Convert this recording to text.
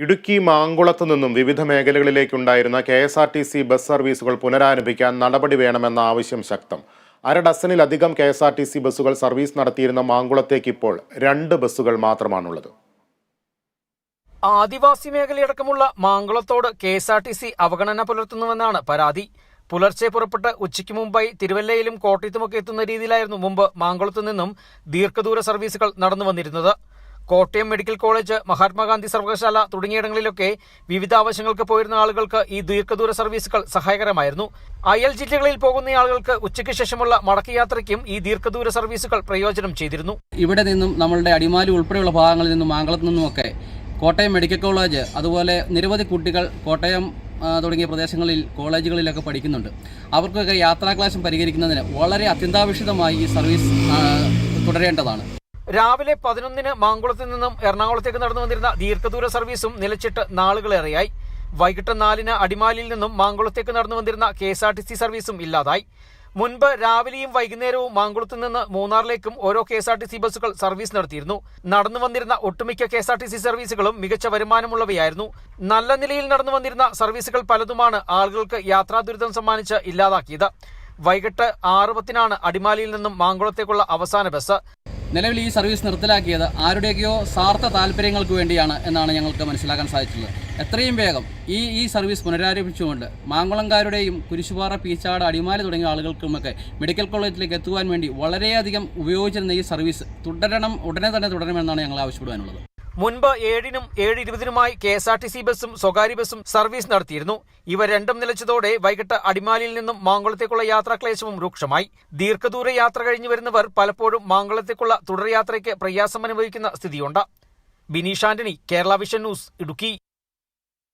ഇടുക്കി മാങ്കുളത്ത് നിന്നും വിവിധ മേഖലകളിലേക്കുണ്ടായിരുന്ന K S R T C bus സർവീസുകൾ പുനരാരംഭിക്കാൻ നടപടി വേണമെന്ന ആവശ്യം ശക്തം. അര ഡസനിലധികം K S R T C ബസ്സുകൾ സർവീസ് നടത്തിയിരുന്ന മാങ്കുളത്തേക്ക് ഇപ്പോൾ രണ്ട് ബസ്സുകൾ മാത്രമാണുള്ളത്. ആദിവാസി മേഖലയടക്കമുള്ള മാങ്കുളത്തോട് K S R T C അവഗണന പുലർത്തുന്നുവെന്നാണ് പരാതി. പുലർച്ചെ പുറപ്പെട്ട് ഉച്ചയ്ക്ക് മുമ്പായി തിരുവല്ലയിലും കോട്ടയത്തുമൊക്കെ എത്തുന്ന രീതിയിലായിരുന്നു മുമ്പ് മാങ്കുളത്തു നിന്നും ദീർഘദൂര സർവീസുകൾ നടന്നു വന്നിരുന്നത് കോട്ടയം മെഡിക്കൽ കോളേജ് മഹാത്മാഗാന്ധി സർവകലാശാല തുടങ്ങിയിടങ്ങളിലൊക്കെ വിവിധ ആവശ്യങ്ങൾക്ക് പോയിരുന്ന ആളുകൾക്ക് ഈ ദീർഘദൂര സർവീസുകൾ സഹായകരമായിരുന്നു. അയൽ ജില്ലകളിൽ പോകുന്ന ആളുകൾക്ക് ഉച്ചയ്ക്ക് ശേഷമുള്ള മടക്കയാത്രയ്ക്കും ഈ ദീർഘദൂര സർവീസുകൾ പ്രയോജനം ചെയ്തിരുന്നു. ഇവിടെ നിന്നും നമ്മളുടെ അടിമാലി ഉൾപ്പെടെയുള്ള ഭാഗങ്ങളിൽ നിന്നും മാങ്കളത്തു നിന്നുമൊക്കെ കോട്ടയം മെഡിക്കൽ കോളേജ് അതുപോലെ നിരവധി കുട്ടികൾ കോട്ടയം തുടങ്ങിയ പ്രദേശങ്ങളിൽ കോളേജുകളിലൊക്കെ പഠിക്കുന്നുണ്ട്. അവർക്കൊക്കെ യാത്രാക്ലാശം പരിഹരിക്കുന്നതിന് വളരെ അത്യന്താപേക്ഷിതമായി ഈ സർവീസ് തുടരേണ്ടതാണ്. രാവിലെ പതിനൊന്നിന് മാങ്കുളത്ത് നിന്നും എറണാകുളത്തേക്ക് നടന്നു വന്നിരുന്ന ദീർഘദൂര സർവീസും നിലച്ചിട്ട് നാളുകളേറെയായി വൈകിട്ട് നാലിന് അടിമാലിയിൽ നിന്നും മാങ്കുളത്തേക്ക് നടന്നു വന്നിരുന്ന K S R T C സർവീസും ഇല്ലാതായി. മുൻപ് രാവിലെയും വൈകുന്നേരവും മാങ്കുളത്ത് നിന്ന് മൂന്നാറിലേക്കും ഓരോ K S R T C ബസ്സുകൾ സർവീസ് നടത്തിയിരുന്നു. നടന്നു വന്നിരുന്ന ഒട്ടുമിക്ക K S R T C സർവീസുകളും മികച്ച വരുമാനമുള്ളവയായിരുന്നു. നല്ല നിലയിൽ നടന്നു വന്നിരുന്ന സർവീസുകൾ പലതുമാണ് ആളുകൾക്ക് യാത്രാ ദുരിതം സമ്മാനിച്ച് ഇല്ലാതാക്കിയത്. വൈകിട്ട് ആറുപത്തിനാണ് അടിമാലിയിൽ നിന്നും മാങ്കുളത്തേക്കുള്ള അവസാന ബസ്. നിലവിൽ ഈ സർവീസ് നിർത്തലാക്കിയത് ആരുടെയൊക്കെയോ സ്വാർത്ഥ താല്പര്യങ്ങൾക്ക് വേണ്ടിയാണ് എന്നാണ് ഞങ്ങൾക്ക് മനസ്സിലാക്കാൻ സാധിച്ചത് എത്രയും വേഗം ഈ ഈ സർവീസ് പുനരാരംഭിച്ചുകൊണ്ട് മാങ്കുളംകാരുടെയും കുരിശുപാറ പീച്ചാട് അടിമാലി തുടങ്ങിയ ആളുകൾക്കുമൊക്കെ മെഡിക്കൽ കോളേജിലേക്ക് എത്തുവാൻ വേണ്ടി വളരെയധികം ഉപയോഗിച്ചിരുന്ന ഈ സർവീസ് തുടരണം ഉടനെ തന്നെ തുടരണമെന്നാണ് ഞങ്ങൾ ആവശ്യപ്പെടുവാനുള്ളത്. മുൻപ് ഏഴിനും ഏഴ് ഇരുപതിനുമായി K S R T C ബസ്സും സ്വകാര്യ ബസ്സും സർവീസ് നടത്തിയിരുന്നു. ഇവ രണ്ടും നിലച്ചതോടെ വൈകിട്ട് അടിമാലിയിൽ നിന്നും മാങ്കുളത്തേക്കുള്ള യാത്രാക്ലേശവും രൂക്ഷമായി. ദീർഘദൂര യാത്ര കഴിഞ്ഞു വരുന്നവർ പലപ്പോഴും മാങ്കുളത്തേക്കുള്ള തുടർയാത്രയ്ക്ക് പ്രയാസം അനുഭവിക്കുന്ന സ്ഥിതിയുണ്ട്. Bineesh Antony Kerala vision news Idukki.